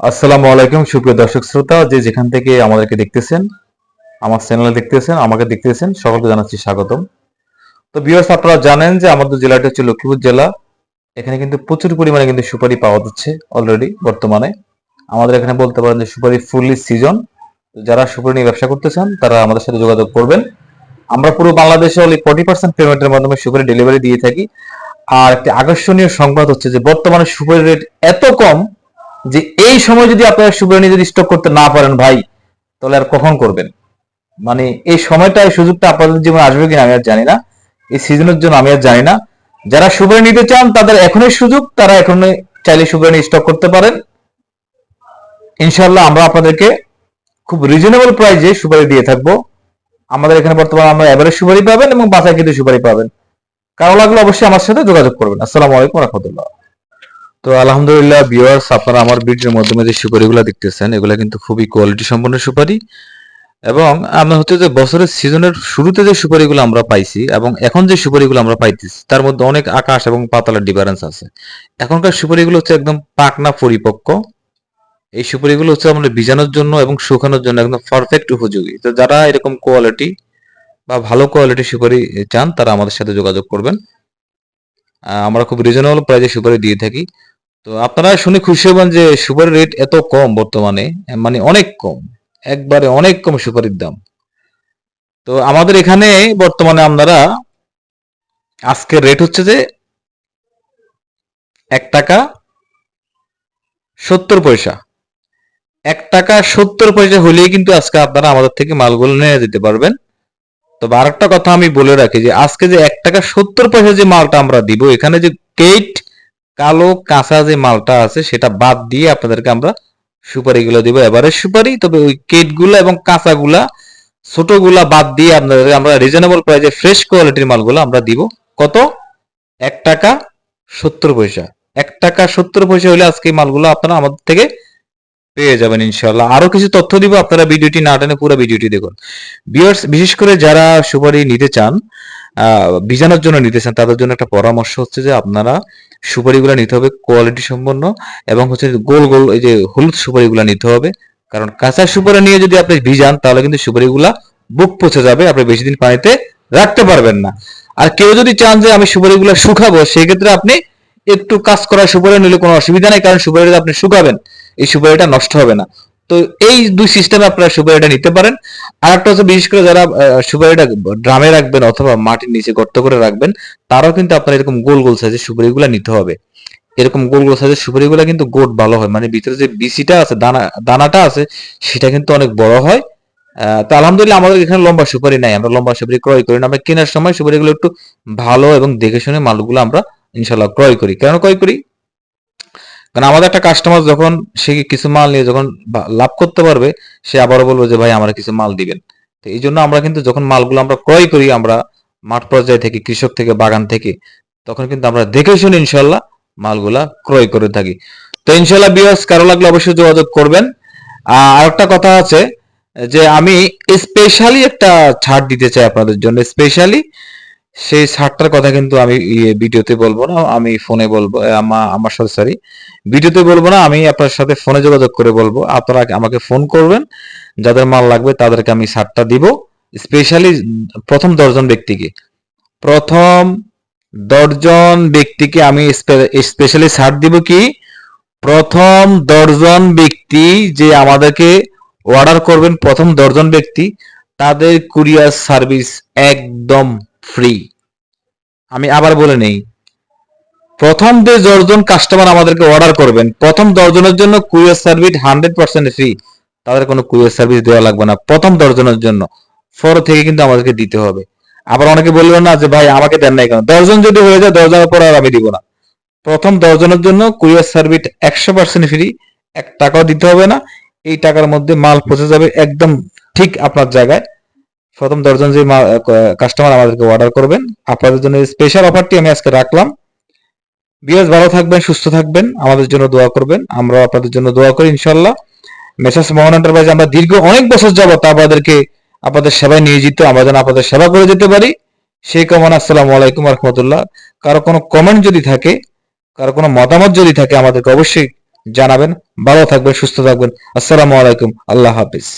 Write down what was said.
আসসালামু আলাইকুম, সুপ্রিয় দর্শক শ্রোতা, যে যেখান থেকে আমাদেরকে দেখতেছেন, আমার চ্যানেলে দেখতেছেন, আমাকে দেখতেছেন, সকলকে জানাচ্ছি স্বাগতম। তো ভিউয়ার্স আপনারা জানেন যে আমাদের জেলাটা হচ্ছে লক্ষ্মীপুর জেলা। এখানে কিন্তু প্রচুর পরিমাণে কিন্তু সুপারি পাওয়া যাচ্ছে অলরেডি বর্তমানে। আমাদের এখানে বলতে পারেন যে সুপারি ফুললি সিজন যারা সুপারি নিয়ে ব্যবসা করতে চান তারা আমাদের সাথে যোগাযোগ করবেন। আমরা পুরো বাংলাদেশে অনলি ফর্টি পার্সেন্ট পেমেন্টের মাধ্যমে সুপারি ডেলিভারি দিয়ে থাকি। আর একটি আকর্ষণীয় সংবাদ হচ্ছে যে বর্তমানে সুপারি রেট এত কম যে এই সময় যদি আপনারা নিয়ে যদি স্টক করতে না পারেন ভাই, তাহলে আর কখন করবেন? মানে এই সময়টা, এই সুযোগটা আপনাদের জীবনে আসবে কিনা আমি আর জানি না। এই সিজনের জন্য আমি আর জানি না। যারা সুপারি নিতে চান, তাদের এখনই সুযোগ, তারা এখনই চাইলে সুপারি স্টক করতে পারেন। ইনশাল্লাহ আমরা আপনাদেরকে খুব রিজনেবল প্রাইসে সুপারি দিয়ে থাকব। আমাদের এখানে বর্তমানে আমরা এভারেজ সুপারি পাবেন এবং বাসায় কিন্তু সুপারি পাবেন। কারও লাগলে অবশ্যই আমার সাথে যোগাযোগ করবেন। আসসালামু আলাইকুম রহমতুল্লাহ। তো আলহামদুলিল্লাহ ভিউয়ার্স আপনারা আমার ভিডিওর মাধ্যমে যে সুপারিগুলো দেখতেছেন, এগুলো কিন্তু খুবই কোয়ালিটি সম্পন্ন সুপারি। এবং আমরা হচ্ছে যে বছরের সিজনের শুরুতে যে সুপারিগুলো আমরা পাইছি এবং এখন যে সুপারিগুলো আমরা পাইতেছি, তার মধ্যে অনেক আকাশ এবং পাতালের ডিফারেন্স আছে। এখনকার সুপারিগুলো হচ্ছে একদম পাকনা পরিপক্ক। এই সুপারিগুলো হচ্ছে আমাদের বীজানোর জন্য এবং শুকানোর জন্য একদম পারফেক্ট উপযোগী। তো যারা এরকম কোয়ালিটি বা ভালো কোয়ালিটি সুপারি চান, তারা আমাদের সাথে যোগাযোগ করবেন। আমরা খুব রিজনেবল প্রাইসে সুপারি দিয়ে থাকি। তো আপনারা শুনে খুশি হবেন যে সুপারির রেট এত কম বর্তমানে মানে অনেক কম, একবারে অনেক কম সুপারির দাম। তো আমাদের এখানে বর্তমানে আপনারা, আজকের রেট হচ্ছে যে এক টাকা সত্তর পয়সা। এক টাকা সত্তর পয়সা হলেই কিন্তু আজকে আপনারা আমাদের থেকে মালগুলো নিয়ে যেতে পারবেন। তবে আরেকটা কথা আমি বলে রাখি যে আজকে যে এক টাকা সত্তর পয়সা যে মালটা আমরা দিব, এখানে যে কেট কালো কাঁচা যে মালটা আছে, সেটা বাদ দিয়ে আপনাদেরকে আমরা সুপারিগুলো দিব এবারে। সুপারি, তবে ওই কেটগুলা এবং কাঁচাগুলা, ছোটগুলা বাদ দিয়ে আপনাদের আমরা রিজনেবল প্রাইসে ফ্রেশ কোয়ালিটির মালগুলো আমরা দিব। কত? এক টাকা সত্তর পয়সা। এক টাকা সত্তর পয়সা হলে আজকে মালগুলো আপনারা আমাদের থেকে পেয়ে যাবেন ইনশাল্লাহ আরও কিছু তথ্য দিব, আপনারা ভিডিওটি না টেনে পুরো ভিডিওটি দেখুন। ভিউয়ার্স বিশেষ করে যারা সুপারি নিতে চান, আহ, ভিজানোর জন্য নিতে চান, তাদের জন্য একটা পরামর্শ হচ্ছে যে আপনারা সুপারিগুলো নিতে হবে কোয়ালিটি সম্পন্ন এবং হচ্ছে গোল গোল এই যে হলুদ সুপারিগুলো নিতে হবে। কারণ কাঁচা সুপারি নিয়ে যদি আপনি ভিজান, তাহলে কিন্তু সুপারিগুলা বুক পচে যাবে, আপনি বেশি দিন পানিতে রাখতে পারবেন না। আর কেউ যদি চান যে আমি সুপারিগুলো শুকাবো, সেক্ষেত্রে আপনি একটু কাজ করা সুপারি নিলে কোনো অসুবিধা নেই, কারণ সুপারিটা আপনি শুকাবেন। এই সুপারিটা নষ্ট হবে না। তো এই দুই সিস্টেমে আপনারা সুপারিটা নিতে পারেন। আর একটা হচ্ছে বিশেষ করে যারা সুপারিটা ড্রামে রাখবেন অথবা মাটির নিচে গর্ত করে রাখবেন, তারাও কিন্তু আপনার এরকম গোল গোল সাইজের সুপারিগুলো নিতে হবে। এরকম গোল গোল সাইজের সুপারিগুলো কিন্তু গোট ভালো হয়। মানে ভিতরে যে বিসিটা আছে, দানা, দানাটা আছে, সেটা কিন্তু অনেক বড় হয়। তো আলহামদুলিল্লাহ আমাদের এখানে লম্বা সুপারি নাই। আমরা লম্বা সুপারি ক্রয় করি না। আমরা কেনার সময় সুপারিগুলো একটু ভালো এবং দেখে শুনে মালগুলো আমরা ইনশাল্লাহ ক্রয় করি। কেন ক্রয় করি? কারণ আমাদের একটা কাস্টমার যখন, সে কিছু মাল নিয়ে যখন লাভ করতে পারবে, সে আবারও বলবে যে, ভাই, আমার কিছু মাল দিবেন। তো এই জন্য আমরা কিন্তু যখন মালগুলো আমরা ক্রয় করি, আমরা মাঠ পর্যায়ে থেকে, কৃষক থেকে, বাগান থেকে, তখন কিন্তু আমরা দেখে শুনে ইনশাল্লাহ মালগুলা ক্রয় করে থাকি। তো ইনশাল্লাহ বিয়ার্স কারও লাগলে অবশ্যই যোগাযোগ করবেন। আর একটা কথা আছে যে, আমি স্পেশালি একটা ছাড় দিতে চাই আপনাদের জন্য স্পেশালি সেই ছাড়টার কথা কিন্তু আমি ইয়ে ভিডিওতে বলব না, আমি ফোনে বলব আমার সাথে সরি ভিডিওতে বলব না, আমি আপনার সাথে ফোনে যোগাযোগ করে বলব, আপনারা আমাকে ফোন করবেন, যাদের মাল লাগবে তাদেরকে আমি ছাড়টা দিব স্পেশালি প্রথম দশজন ব্যক্তিকে। প্রথম দশজন ব্যক্তিকে আমি স্পেশালি ছাড় দিব কি, প্রথম দশজন ব্যক্তি যে আমাদেরকে অর্ডার করবেন, প্রথম দশজন ব্যক্তি, তাদের কুরিয়ার সার্ভিস একদম ফ্রি আমি আবার বলে নেই। প্রথম যে দশজন কাস্টমার আমাদেরকে অর্ডার করবেন। প্রথম দশজনের জন্য courier service hundred percent free তাদের কোনো কুরিয়ার সার্ভিস দেওয়া লাগবে না। প্রথম দশজনের জন্য। ফর থেকে কিন্তু আমাদেরকে দিতে হবে। আবার অনেকে বলবেন না যে, ভাই, আমাকে দেন নাই কেন দশজন যদি হয়ে যায়, দশজনের পর আর আমি দিব না। প্রথম দশজনের জন্য কুরিয়ার সার্ভিস একশো পার্সেন্ট ফ্রি এক টাকাও দিতে হবে না। এই টাকার মধ্যে মাল পৌঁছে যাবে একদম ঠিক আপনার জায়গায়। প্রথম দশজন যে কাস্টমার আমাদেরকে অর্ডার করবেন, আপনাদের জন্য স্পেশাল অফারটি আমি আজকে রাখলাম। বিয়াস, ভালো থাকবেন, সুস্থ থাকবেন, আমাদের জন্য দোয়া করবেন আমরা আপনাদের জন্য দোয়া করি ইনশাল্লাহ মেসাস মোহন এন্টারপ্রাইজ আমরা দীর্ঘ অনেক বছর যাবত আপনাদেরকে আপনাদের সেবায় নিয়োজিত, আমরা যেন আপনাদের সেবা করে যেতে পারি। সেই কামনা, আসসালামু আলাইকুম রহমতুল্লাহ। কারও কোনো কমেন্ট যদি থাকে, কারও কোনো মতামত যদি থাকে, আমাদেরকে অবশ্যই জানাবেন। ভালো থাকবেন, সুস্থ থাকবেন। আসসালামু আলাইকুম, আল্লাহ হাফিজ।